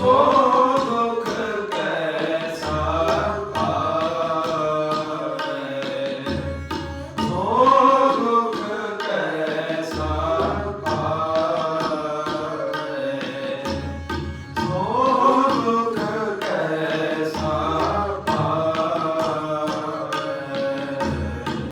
소